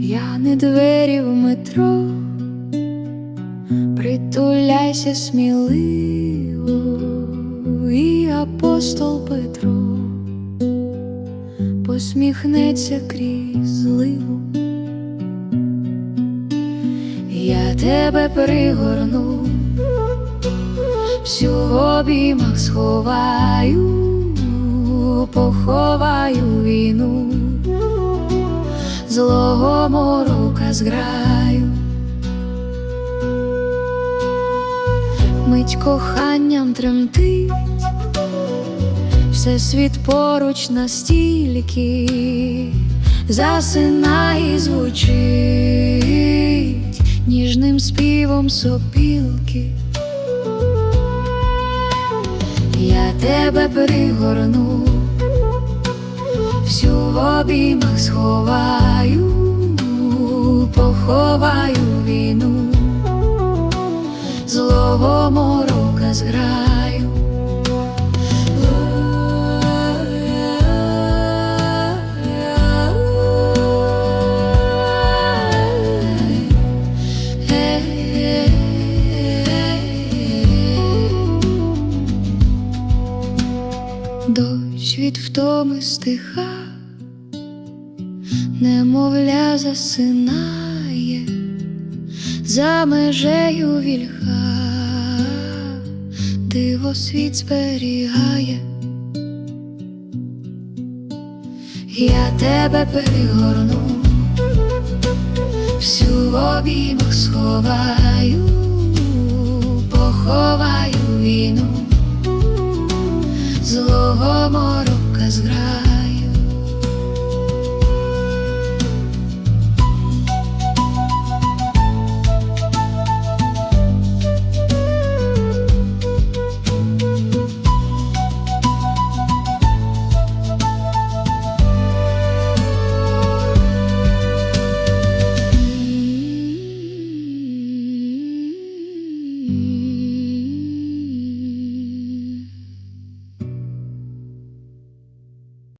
Я не двері в метро, притуляйся сміливо, апостол Петро посміхнеться крізь зливу. Я тебе пригорну, всю в обіймах сховаю, поховаю війну злого морока зграю. Мить коханням тремтить, все світ поруч настільки засинає і звучить ніжним співом сопілки. Я тебе пригорну всю в обіймах сховаю, поховаю війну, злого морока зграю. Дощ від втоми стиха, немовля засинає за межею вільха, диво світ зберігає, я тебе перегорну, всю обіймах сховаю, поховаю морока зграю.